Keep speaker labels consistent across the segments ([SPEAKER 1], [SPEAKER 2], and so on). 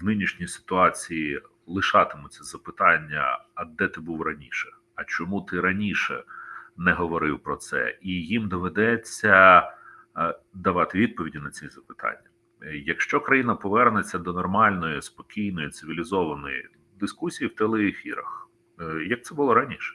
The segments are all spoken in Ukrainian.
[SPEAKER 1] в нинішній ситуації лишатимуться запитання: а де ти був раніше? А чому ти раніше не говорив про це? І їм доведеться е, давати відповіді на ці запитання. Е, Якщо країна повернеться до нормальної, спокійної, цивілізованої дискусії в телеефірах, е, як це було раніше,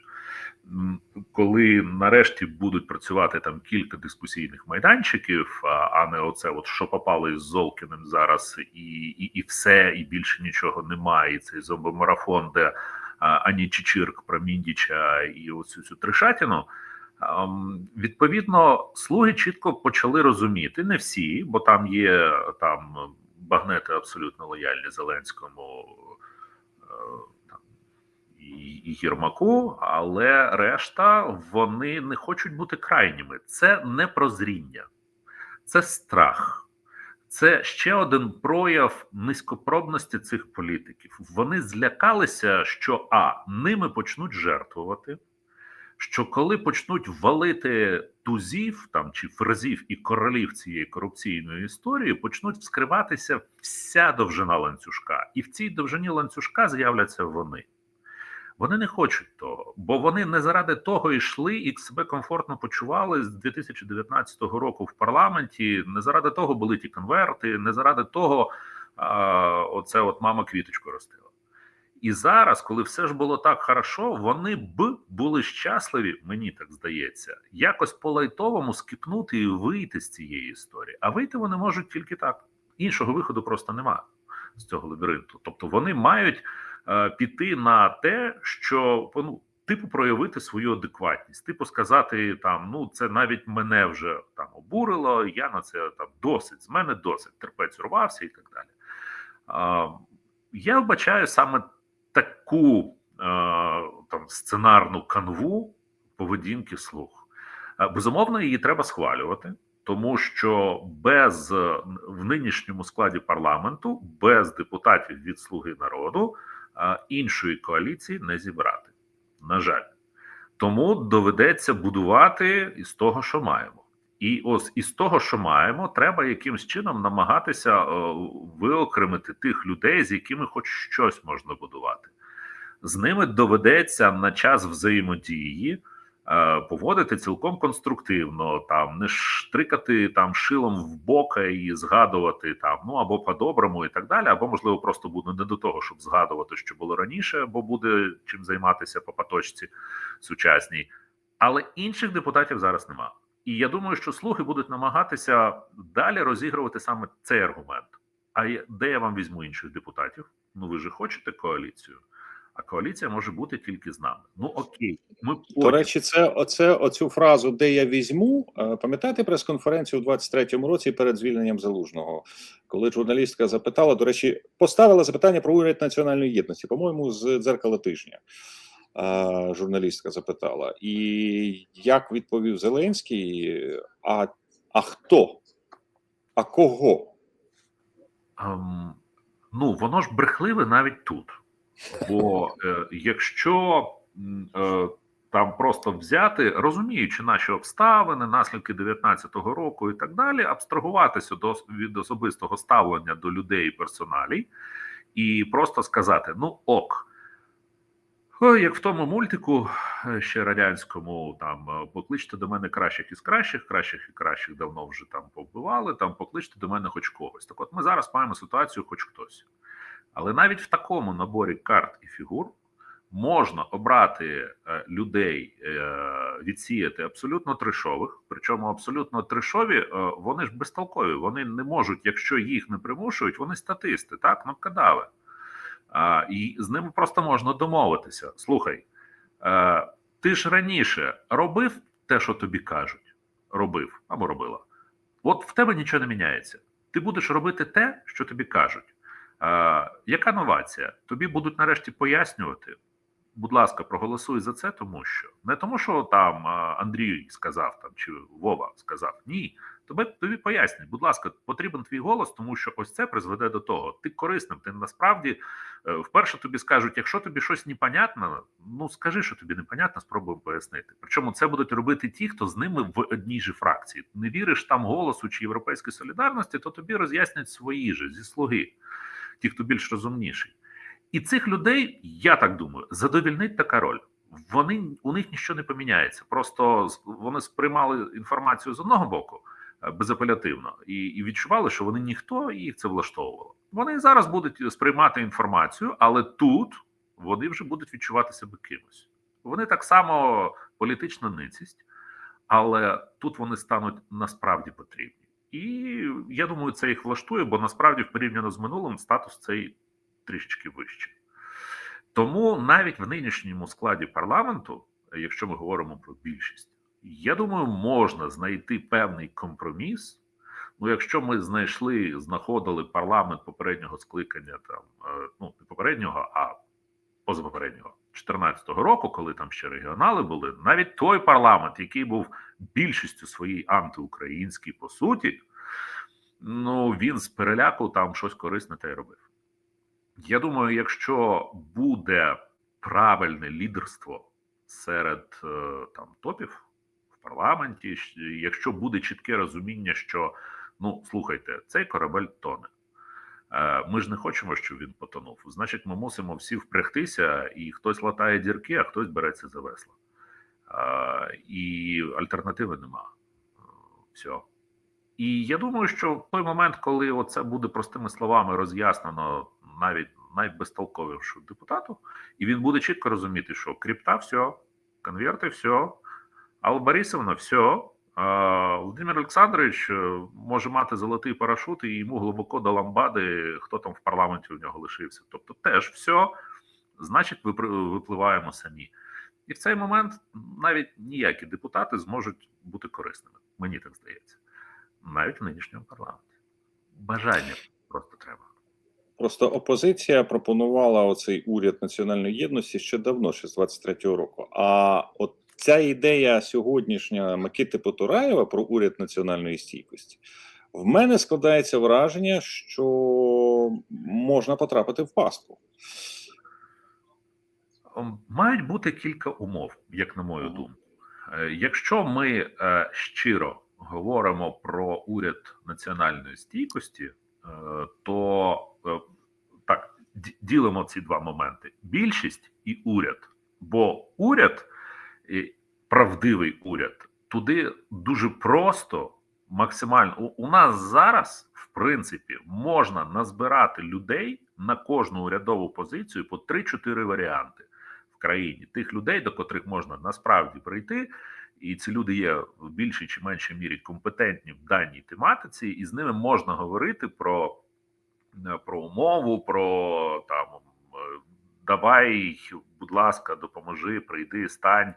[SPEAKER 1] коли нарешті будуть працювати там кілька дискусійних майданчиків, а, не оце, от що попало із Золкіним зараз, і, і, і все, і більше нічого немає. І цей зомбомарафон, де ані Чичирк про Міндіча і оцю цю Тришатіну. Відповідно, слуги чітко почали розуміти, не всі, бо там є там багнети абсолютно лояльні Зеленському і, Єрмаку, але решта вони не хочуть бути крайніми. Це не прозріння, це страх. Це ще один прояв низькопробності цих політиків. Вони злякалися, що а ними почнуть жертвувати що коли почнуть валити тузів там чи фразів і королів цієї корупційної історії, почнуть вскриватися вся довжина ланцюжка, і в цій довжині ланцюжка з'являться вони. Вони не хочуть того, бо вони не заради того йшли і себе комфортно почували з 2019 року в парламенті. Не заради того були ті конверти, не заради того, а, оце от мама квіточку ростила. І зараз, коли все ж було так хорошо, вони б були щасливі, мені так здається, якось по лайтовому скипнути і вийти з цієї історії. А вийти вони можуть тільки так. Іншого виходу просто нема з цього лабіринту. Тобто вони мають піти на те, що ну, типу проявити свою адекватність, типу сказати там: ну це навіть мене вже там обурило, я на це там досить, з мене досить, терпець урвався і так далі. Е, я вбачаю саме таку е, там сценарну канву поведінки слуг. Е, Безумовно, її треба схвалювати, тому що без е, в нинішньому складі парламенту, без депутатів від Слуги народу е, іншої коаліції не зібрати. На жаль, тому доведеться будувати із того, що маємо. І ось із того, що маємо, треба якимсь чином намагатися е, виокремити тих людей, з якими хоч щось можна будувати. З ними доведеться на час взаємодії поводити цілком конструктивно, там не штрикати там шилом в бока і згадувати там, ну або по-доброму, і так далі, або можливо просто буде не до того, щоб згадувати, що було раніше, бо буде чим займатися по поточці сучасній. Але інших депутатів зараз нема. І я думаю, що слуги будуть намагатися далі розігрувати саме цей аргумент. А де я вам візьму інших депутатів? Ну ви ж хочете коаліцію, а коаліція може бути тільки з нами. Ну окей, ми
[SPEAKER 2] До
[SPEAKER 1] потім-
[SPEAKER 2] речі, це оце оцю фразу, де я візьму. е, Пам'ятаєте прес-конференцію у 23-му році перед звільненням залужного, коли журналістка запитала, до речі, поставила запитання про уряд національної єдності, по-моєму, з дзеркала тижня. е, Журналістка запитала, і як відповів Зеленський: а, а хто? А кого?
[SPEAKER 1] Ем, ну, воно ж брехливе навіть тут. Бо е, якщо е, там просто взяти, розуміючи наші обставини, наслідки 19-го року і так далі, абстрагуватися до, від особистого ставлення до людей і персоналій, і просто сказати: ну ок. Як в тому мультику е, ще радянському, там е, покличте до мене кращих із кращих, кращих і кращих давно вже там повбивали. Там покличте до мене хоч когось. Так, от ми зараз маємо ситуацію, хоч хтось. Але навіть в такому наборі карт і фігур можна обрати е, людей, е, відсіяти абсолютно трешових. Причому абсолютно трешові, е, вони ж безтолкові. Вони не можуть, якщо їх не примушують, вони статисти, так, ну кадави. І з ними просто можна домовитися. Слухай, ти ж раніше робив те, що тобі кажуть, робив або робила. От в тебе нічого не міняється. Ти будеш робити те, що тобі кажуть. Яка новація? Тобі будуть нарешті пояснювати. Будь ласка, проголосуй за це, тому що не тому, що там Андрій сказав там чи Вова сказав. Ні, тобі тобі пояснять. Будь ласка, потрібен твій голос, тому що ось це призведе до того. Ти корисним. Ти насправді е, вперше тобі скажуть, якщо тобі щось непонятно, ну скажи, що тобі непонятно, спробуємо пояснити. Причому це будуть робити ті, хто з ними в одній же фракції. Не віриш там голосу чи європейської солідарності, то тобі роз'яснять свої же зі слуги. Ті, хто більш розумніший. І цих людей, я так думаю, задовільнить така роль. Вони у них нічого не поміняється. Просто вони сприймали інформацію з одного боку е, безапелятивно і, і відчували, що вони ніхто їх це влаштовувало. Вони зараз будуть сприймати інформацію, але тут вони вже будуть відчувати себе кимось. Вони так само політична ницість, але тут вони стануть насправді потрібні. І я думаю, це їх влаштує, бо насправді, порівняно з минулим, статус цей трішечки вищий. Тому навіть в нинішньому складі парламенту, якщо ми говоримо про більшість, я думаю, можна знайти певний компроміс. Ну, якщо ми знайшли, знаходили парламент попереднього скликання, там е, ну не попереднього, а позапопереднього 14-го року, коли там ще регіонали були, навіть той парламент, який був більшістю своїй антиукраїнський по суті, ну він з переляку там щось корисне та й робив. Я думаю, якщо буде правильне лідерство серед е, там топів в парламенті, якщо буде чітке розуміння, що ну слухайте, цей корабель тоне. Е, Ми ж не хочемо, щоб він потонув. Значить, ми мусимо всі впрягтися, і хтось латає дірки, а хтось береться за весла. Е, І альтернативи нема. Все. І я думаю, що в той момент, коли оце буде простими словами роз'яснено навіть найбезтолковішу депутату, і він буде чітко розуміти, що крипта все, конверти все, Алла Борисовна все. Володимир Олександрович е, може мати золотий парашут, і йому глибоко до ламбади, хто там в парламенті у нього лишився. Тобто, теж все, значить, випливаємо самі. І в цей момент навіть ніякі депутати зможуть бути корисними. Мені так здається навіть в нинішньому парламенті. Бажання просто треба.
[SPEAKER 2] Просто опозиція пропонувала оцей уряд національної єдності ще давно, ще з 23-го року. А от ця ідея сьогоднішня Микити Потураєва про уряд національної стійкості, в мене складається враження, що можна потрапити в пастку.
[SPEAKER 1] Мають бути кілька умов, як на мою думку. Е, Якщо ми е, щиро говоримо про уряд національної стійкості, е, то так ділимо ці два моменти: більшість і уряд. Бо уряд, правдивий уряд, туди дуже просто, максимально у, нас зараз, в принципі, можна назбирати людей на кожну урядову позицію по 3-4 варіанти в країні. Тих людей, до котрих можна насправді прийти, і ці люди є в більшій чи меншій мірі компетентні в даній тематиці, і з ними можна говорити про, е, про умову, про там давай, будь ласка, допоможи, прийди, стань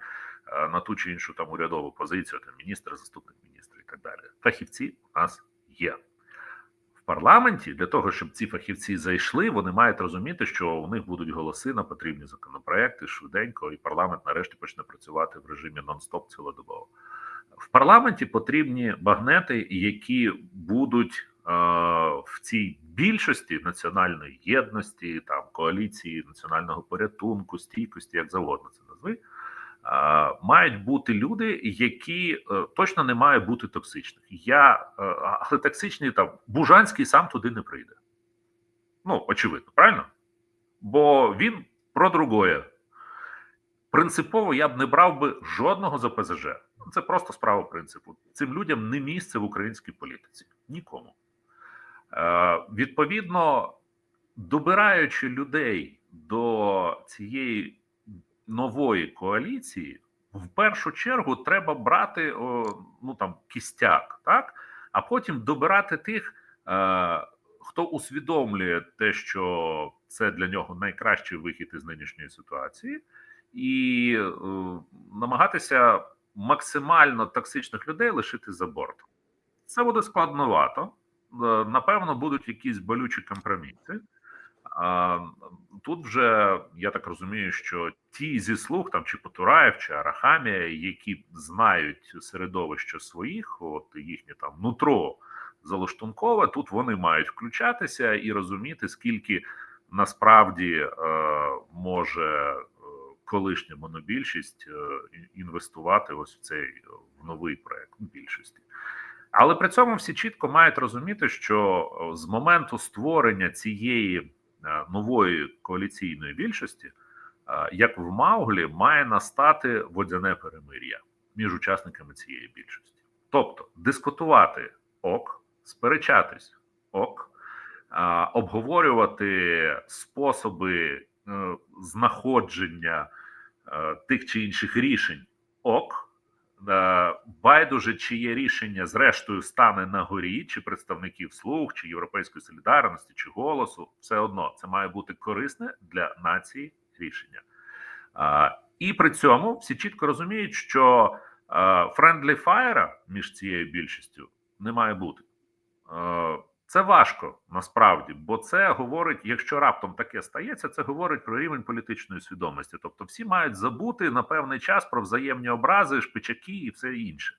[SPEAKER 1] е, на ту чи іншу там урядову позицію, там міністр, заступник міністра і так далі. Фахівці у нас є. В парламенті для того, щоб ці фахівці зайшли, вони мають розуміти, що у них будуть голоси на потрібні законопроекти швиденько, і парламент нарешті почне працювати в режимі нон-стоп цілодобово. В парламенті потрібні багнети, які будуть в цій більшості національної єдності, там коаліції національного порятунку, стійкості, як завгодно це назви. е, Мають бути люди, які е, точно не мають бути токсичних. Я е, але токсичний там Бужанський сам туди не прийде. Ну, очевидно, правильно? Бо він про другое. Принципово я б не брав би жодного за ПЗЖ. Це просто справа принципу. Цим людям не місце в українській політиці. Нікому. Е, відповідно, добираючи людей до цієї нової коаліції, в першу чергу треба брати ну там кістяк, так? а потім добирати тих, е, хто усвідомлює те, що це для нього найкращий вихід із нинішньої ситуації, і е, намагатися максимально токсичних людей лишити за бортом. Це буде складновато. Е, Напевно, будуть якісь болючі компроміси. Тут вже я так розумію, що ті зі слуг, там чи Потураєв, чи Арахамія, які знають середовище своїх, от їхнє там нутро залаштункове, тут вони мають включатися і розуміти, скільки насправді е, може е, колишня монобільшість е, інвестувати ось в цей в новий проект більшості. Але при цьому всі чітко мають розуміти, що е, з моменту створення цієї е, нової коаліційної більшості, е, як в Мауглі, має настати водяне перемир'я між учасниками цієї більшості. Тобто дискутувати ок, сперечатись ок, обговорювати способи знаходження тих чи інших рішень ок. Е, Байдуже, чиє рішення, зрештою, стане на горі, чи представників слуг, чи європейської солідарності, чи голосу, все одно це має бути корисне для нації рішення. І при цьому всі чітко розуміють, що френдлі фаєра між цією більшістю не має бути. Це важко насправді, бо це говорить, якщо раптом таке стається, це говорить про рівень політичної свідомості. Тобто, всі мають забути на певний час про взаємні образи, шпичаки і все інше.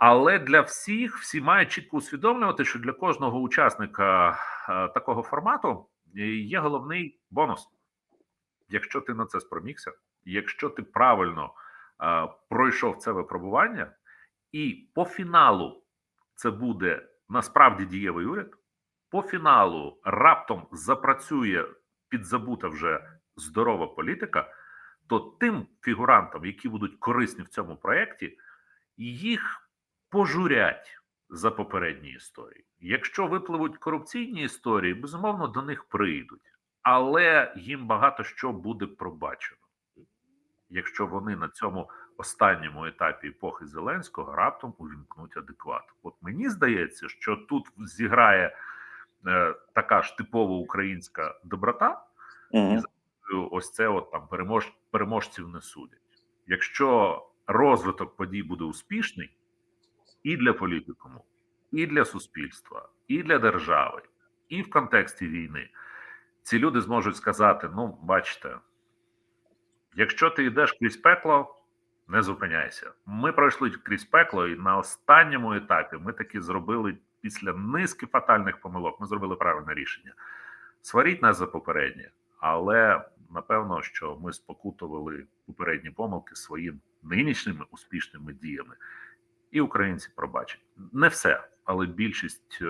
[SPEAKER 1] Але для всіх всі мають чітко усвідомлювати, що для кожного учасника е, такого формату е, є головний бонус. Якщо ти на це спромігся, якщо ти правильно е, пройшов це випробування, і по фіналу це буде насправді дієвий уряд, по фіналу раптом запрацює підзабута вже здорова політика, то тим фігурантам, які будуть корисні в цьому проєкті, їх пожурять за попередні історії. Якщо випливуть корупційні історії, безумовно до них прийдуть, але їм багато що буде пробачено. Якщо вони на цьому останньому етапі епохи Зеленського раптом увімкнуть адекват. От мені здається, що тут зіграє е, така ж типова українська доброта,
[SPEAKER 2] Угу.
[SPEAKER 1] ось це от там перемож, переможців не судять. Якщо розвиток подій буде успішний і для політикуму, і для суспільства, і для держави, і в контексті війни, ці люди зможуть сказати: ну, бачите, якщо ти йдеш крізь пекло, не зупиняйся. Ми пройшли крізь пекло, і на останньому етапі ми таки зробили після низки фатальних помилок. Ми зробили правильне рішення. Сваріть нас за попереднє, але напевно, що ми спокутували попередні помилки своїм нинішніми успішними діями, і українці пробачать не все, але більшість е,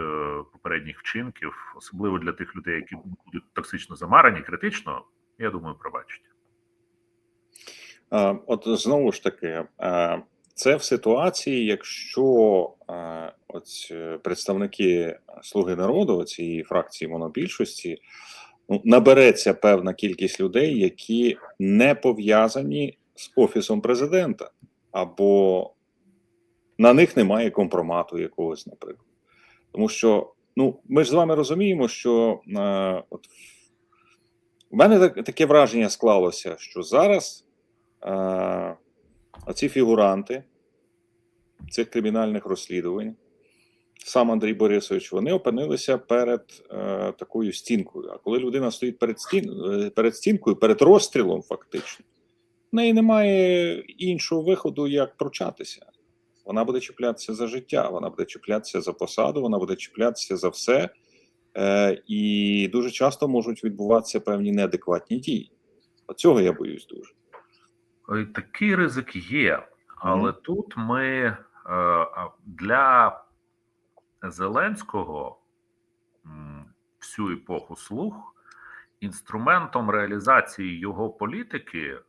[SPEAKER 1] попередніх вчинків, особливо для тих людей, які будуть токсично замарані, критично, я думаю, пробачать.
[SPEAKER 2] Е, От знову ж таки, е, це в ситуації, якщо е, е, представники Слуги народу цієї фракції монобільшості ну, набереться певна кількість людей, які не пов'язані з офісом президента, або на них немає компромату якогось, наприклад. Тому що ну, ми ж з вами розуміємо, що от в мене так, таке враження склалося, що зараз. Е, оці фігуранти цих кримінальних розслідувань, сам Андрій Борисович, вони опинилися перед е, такою стінкою. А коли людина стоїть перед, стін, е, перед стінкою, перед розстрілом, фактично, в неї немає іншого виходу, як пручатися. Вона буде чіплятися за життя, вона буде чіплятися за посаду, вона буде чіплятися за все. Е, і дуже часто можуть відбуватися певні неадекватні дії. От цього я боюсь дуже.
[SPEAKER 1] Ой, Такий ризик є, але тут ми е, для Зеленського всю епоху слуг інструментом реалізації його політики е,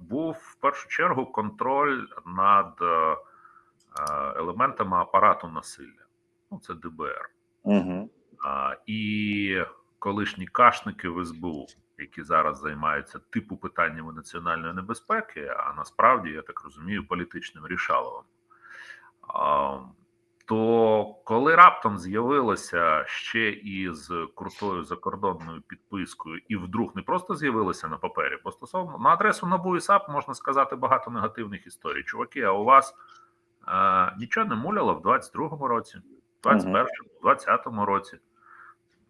[SPEAKER 1] був в першу чергу контроль над е, е, елементами апарату насилля. Ну, це ДБР.
[SPEAKER 2] Угу.
[SPEAKER 1] А, і колишні кашники в СБУ, які зараз займаються типу питаннями національної небезпеки, а насправді, я так розумію, політичним рішаловим. То коли раптом з'явилося ще і з крутою закордонною підпискою, і вдруг не просто з'явилося на папері, бо стосовно на адресу НАБУ і САП можна сказати багато негативних історій. Чуваки, а у вас е, нічого не муляло в 22-му році, 21-му, 20-му році.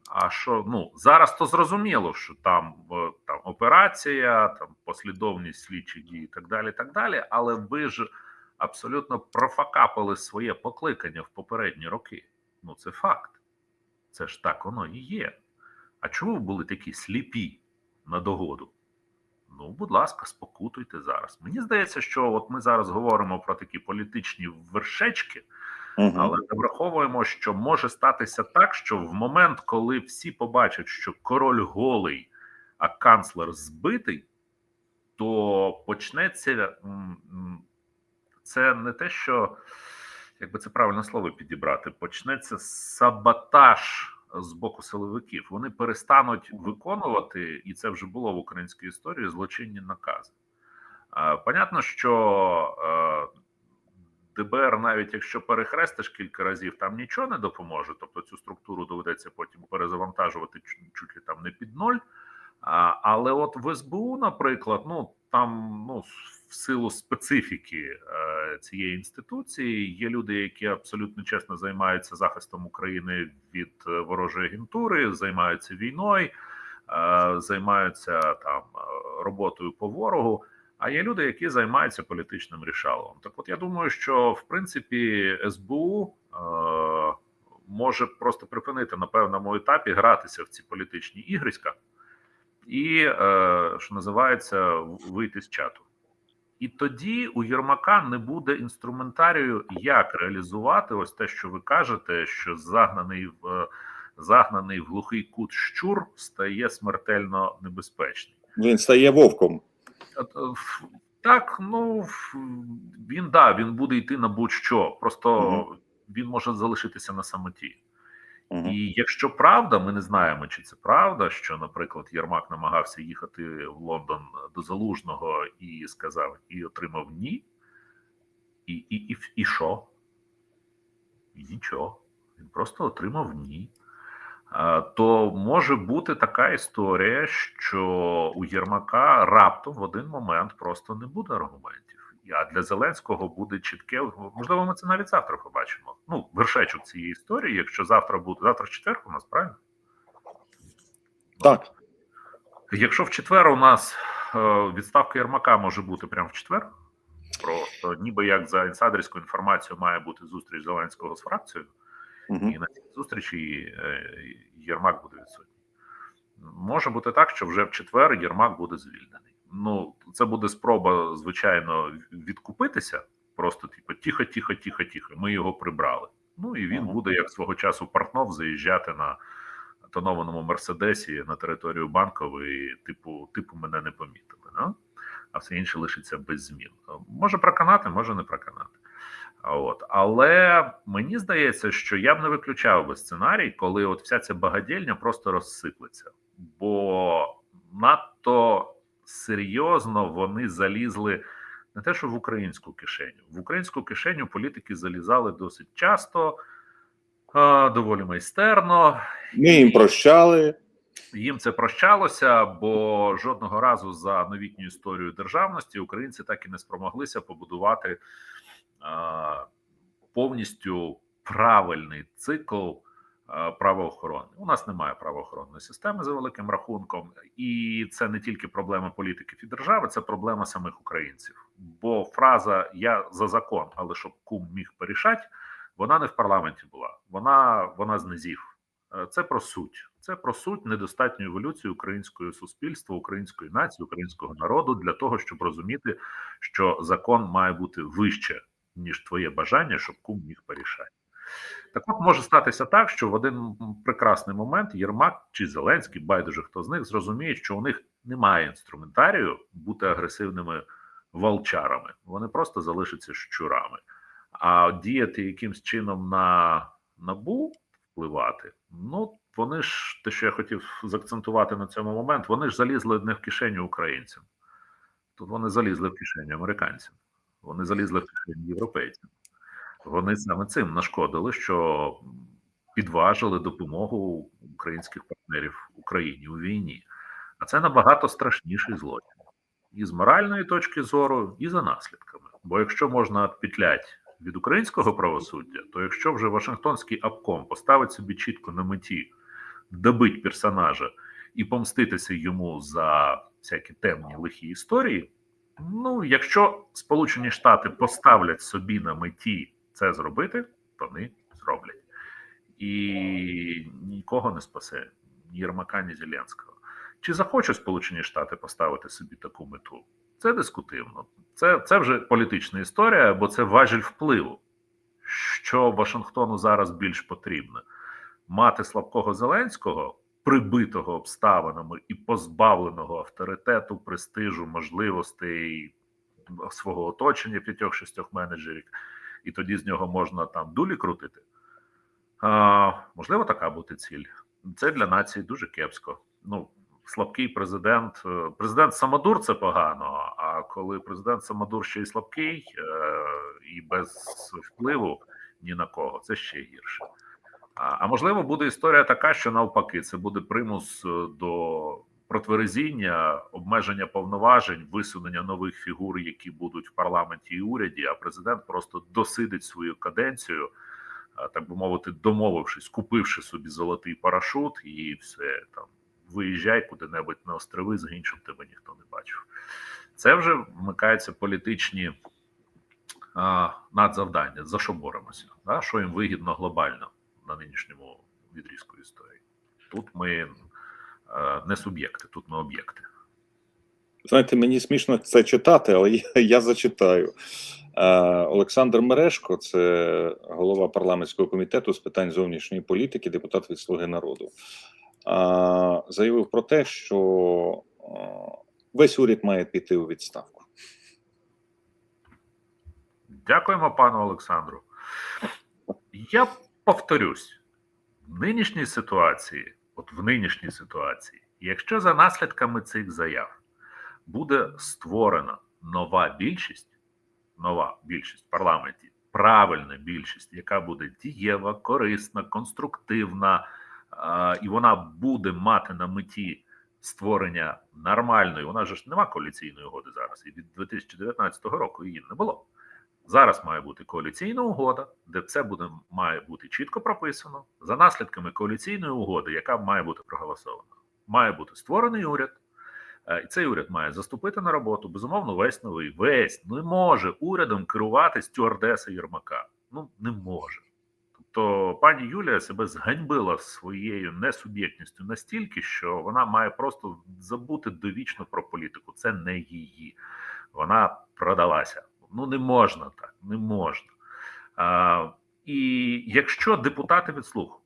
[SPEAKER 1] А що ну зараз то зрозуміло, що там е, там операція, там послідовність слідчих дій і так далі. так далі. Але ви ж абсолютно профакапили своє покликання в попередні роки. Ну це факт. Це ж так воно і є. А чому ви були такі сліпі на догоду? Ну, будь ласка, спокутуйте зараз. Мені здається, що от ми зараз говоримо про такі політичні вершечки,
[SPEAKER 2] Мгм.
[SPEAKER 1] Але не враховуємо, що може статися так, що в момент, коли всі побачать, що король голий, а канцлер збитий, то почнеться це не те, що як би це правильне слово підібрати, почнеться саботаж з боку силовиків. Вони перестануть виконувати, і це вже було в українській історії злочинні накази. Понятно, що е, ДБР, навіть якщо перехрестиш кілька разів, там нічого не допоможе. Тобто цю структуру доведеться потім перезавантажувати чуть, ли там не під ноль. А, але от в СБУ, наприклад, ну там ну в силу специфіки е, цієї інституції є люди, які абсолютно чесно займаються захистом України від е, ворожої агентури, займаються війною, е, займаються там е, роботою по ворогу. А є люди, які займаються політичним рішалом. Так, от я думаю, що в принципі СБУ е, може просто припинити на певному етапі гратися в ці політичні ігриська і, е, що називається, вийти з чату. І тоді у Єрмака не буде інструментарію, як реалізувати ось те, що ви кажете, що загнаний в загнаний в глухий кут щур стає смертельно небезпечним.
[SPEAKER 2] Він стає вовком.
[SPEAKER 1] Е, Так, ну він да, він буде йти на будь-що, просто
[SPEAKER 2] Мгм.
[SPEAKER 1] він може залишитися на самоті.
[SPEAKER 2] Мгм.
[SPEAKER 1] І якщо правда, ми не знаємо, чи це правда, що, наприклад, Єрмак намагався їхати в Лондон до Залужного і сказав, і отримав ні, і, і, і, і що? І нічого. Він просто отримав ні. А, То може бути така історія, що у Єрмака раптом в один момент просто не буде аргументів. А для Зеленського буде чітке. Можливо, ми це навіть завтра побачимо. Ну, вершечок цієї історії, якщо завтра буде завтра ж четвер, у нас правильно?
[SPEAKER 2] Так.
[SPEAKER 1] Якщо в четвер у нас е, відставка Єрмака може бути прямо в четвер, просто ніби як за інсайдерською інформацією має бути зустріч Зеленського з фракцією.
[SPEAKER 2] Мгм.
[SPEAKER 1] і на цій зустрічі е, Єрмак буде відсутній. Може бути так, що вже в четвер Єрмак буде звільнений. Ну, це буде спроба, звичайно, відкупитися. Просто типу, тихо, тихо, тихо, тихо. Ми його прибрали. Ну і він буде як свого часу Портнов заїжджати на тонованому мерседесі на територію банкової, типу, типу, мене не помітили. Да? А все інше лишиться без змін. Може проканати, може не проканати. От, але мені здається, що я б не виключав би сценарій, коли от вся ця багадільня просто розсиплеться, бо надто серйозно вони залізли не те, що в українську кишеню. В українську кишеню політики залізали досить часто, доволі майстерно.
[SPEAKER 2] Ми їм прощали.
[SPEAKER 1] Їм це прощалося, бо жодного разу за новітню історію державності українці так і не спромоглися побудувати повністю правильний цикл правоохорони. У нас немає правоохоронної системи за великим рахунком, і це не тільки проблема політиків і держави, це проблема самих українців. Бо фраза Я за закон, але щоб кум міг порішати, вона не в парламенті була. Вона вона низів. Е, Це про суть. Це про суть недостатньої еволюції українського суспільства, української нації, українського народу для того, щоб розуміти, що закон має бути вище ніж твоє бажання, щоб кум міг порішати. Так от може статися так, що в один прекрасний момент Єрмак чи Зеленський, байдуже хто з них, зрозуміє, що у них немає інструментарію бути агресивними волчарами. Вони просто залишаться щурами. А діяти якимсь чином на набу впливати, ну вони ж те, що я хотів заакцентувати на цьому момент, вони ж залізли не в кишеню українцям. Тут вони залізли в кишеню американцям, вони залізли в кишеню європейцям. Вони саме цим нашкодили, що підважили допомогу українських партнерів Україні у війні. А це набагато страшніший злочин і з моральної точки зору, і за наслідками. Бо якщо можна петлять від українського правосуддя, то якщо вже Вашингтонський обком поставить собі чітко на меті добить персонажа і помститися йому за всякі темні лихі історії. Ну, якщо Сполучені Штати поставлять собі на меті це зробити, вони зроблять. І нікого не спасе, ні Єрмака, ні Зеленського. Чи захочуть Сполучені Штати поставити собі таку мету? Це дискутивно. Це, це вже політична історія, бо це важіль впливу. Що Вашингтону зараз більш потрібно? Мати слабкого Зеленського, прибитого обставинами і позбавленого авторитету, престижу, можливостей свого оточення п'ятьох-шістьох менеджерів, і тоді з нього можна там дулі крутити. А, можливо, така бути ціль. Це для нації дуже кепсько. Ну, слабкий президент. е, Президент Самодур це погано. А коли президент Самодур ще й слабкий е, і без впливу ні на кого, це ще гірше. А, можливо, буде історія така, що навпаки, це буде примус е, до протверезіння, обмеження повноважень, висунення нових фігур, які будуть в парламенті і уряді. А президент просто досидить свою каденцію, так би мовити, домовившись, купивши собі золотий парашут, і все там виїжджай куди-небудь на острови, щоб тебе ніхто не бачив. Це вже вмикаються політичні а, надзавдання. За що боремося? Да? Що їм вигідно глобально на нинішньому відрізку історії? Тут ми е, не суб'єкти, тут ми об'єкти.
[SPEAKER 2] Знаєте, мені смішно це читати, але я, я зачитаю. Е, Олександр Мерешко, це голова парламентського комітету з питань зовнішньої політики, депутат від Слуги народу, е, заявив про те, що весь уряд має піти у відставку.
[SPEAKER 1] Дякуємо, пану Олександру. Я повторюсь: в нинішній ситуації, от в нинішній ситуації, якщо за наслідками цих заяв буде створена нова більшість, нова більшість в парламенті, правильна більшість, яка буде дієва, корисна, конструктивна, і вона буде мати на меті створення нормальної. Же ж нема коаліційної угоди зараз, і від 2019 року її не було. Зараз має бути коаліційна угода, де це буде має бути чітко прописано за наслідками коаліційної угоди, яка має бути проголосована. Має бути створений уряд, е, і цей уряд має заступити на роботу. Безумовно, весь новий весь не може урядом керувати стюардеса Єрмака. Ну не може. Тобто, пані Юлія себе зганьбила своєю несуб'єктністю настільки, що вона має просто забути довічно про політику. Це не її. Вона продалася. Ну не можна так, не можна. А, і якщо депутати від слуху,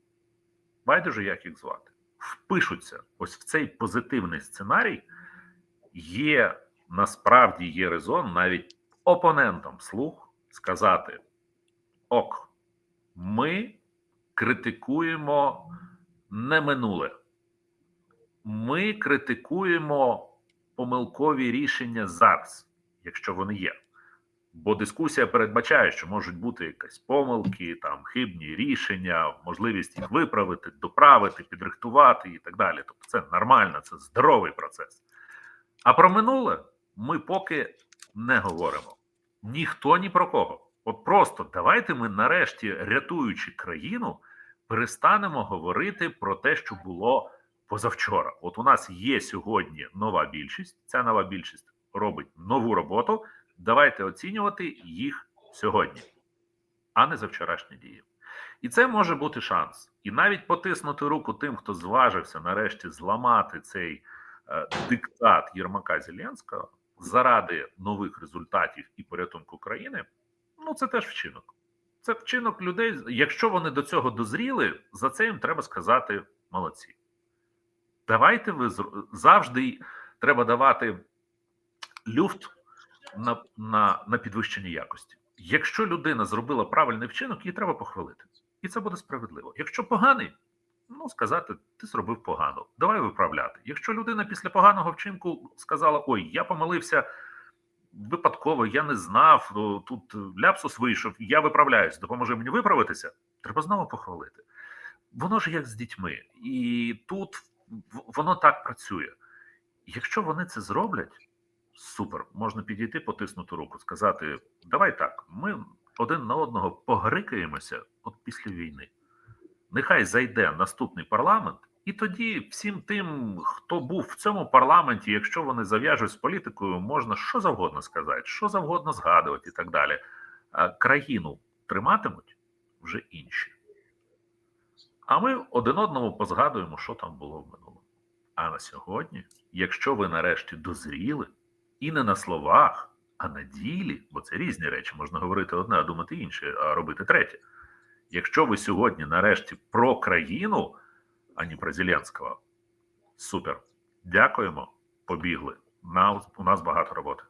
[SPEAKER 1] байдуже як їх звати, впишуться ось в цей позитивний сценарій, є насправді є резон навіть опонентам слух сказати: ок, ми критикуємо не минуле, ми критикуємо помилкові рішення зараз, якщо вони є. Бо дискусія передбачає, що можуть бути якісь помилки, там хибні рішення, можливість їх виправити, доправити, підрихтувати і так далі. Тобто, це нормально, це здоровий процес. А про минуле ми поки не говоримо. Ніхто ні про кого. От просто давайте ми, нарешті, рятуючи країну, перестанемо говорити про те, що було позавчора. От у нас є сьогодні нова більшість. Ця нова більшість робить нову роботу. Давайте оцінювати їх сьогодні, а не за вчорашні дії. І це може бути шанс. І навіть потиснути руку тим, хто зважився нарешті зламати цей е, диктат Єрмака Зеленського заради нових результатів і порятунку країни. Ну, це теж вчинок. Це вчинок людей. Якщо вони до цього дозріли, за це їм треба сказати молодці. Давайте ви завжди треба давати люфт на, на, на підвищення якості. Якщо людина зробила правильний вчинок, її треба похвалити. І це буде справедливо. Якщо поганий, ну сказати, ти зробив погано, давай виправляти. Якщо людина після поганого вчинку сказала: Ой, я помилився випадково, я не знав, тут ляпсус вийшов, я виправляюсь, допоможи мені виправитися, треба знову похвалити. Воно ж як з дітьми, і тут воно так працює. Якщо вони це зроблять, супер, можна підійти, потиснути руку, сказати: давай так, ми один на одного погрикаємося от після війни. Нехай зайде наступний парламент, і тоді всім тим, хто був в цьому парламенті, якщо вони зав'яжуть з політикою, можна що завгодно сказати, що завгодно згадувати і так далі. А країну триматимуть вже інші. А ми один одному позгадуємо, що там було в минулому. А на сьогодні, якщо ви нарешті дозріли, і не на словах, А на ділі, бо це різні речі, можна говорити одне, а думати інше, а робити третє. Якщо ви сьогодні нарешті про країну, а не про Зеленського, супер. Дякуємо, побігли. На, у нас багато роботи.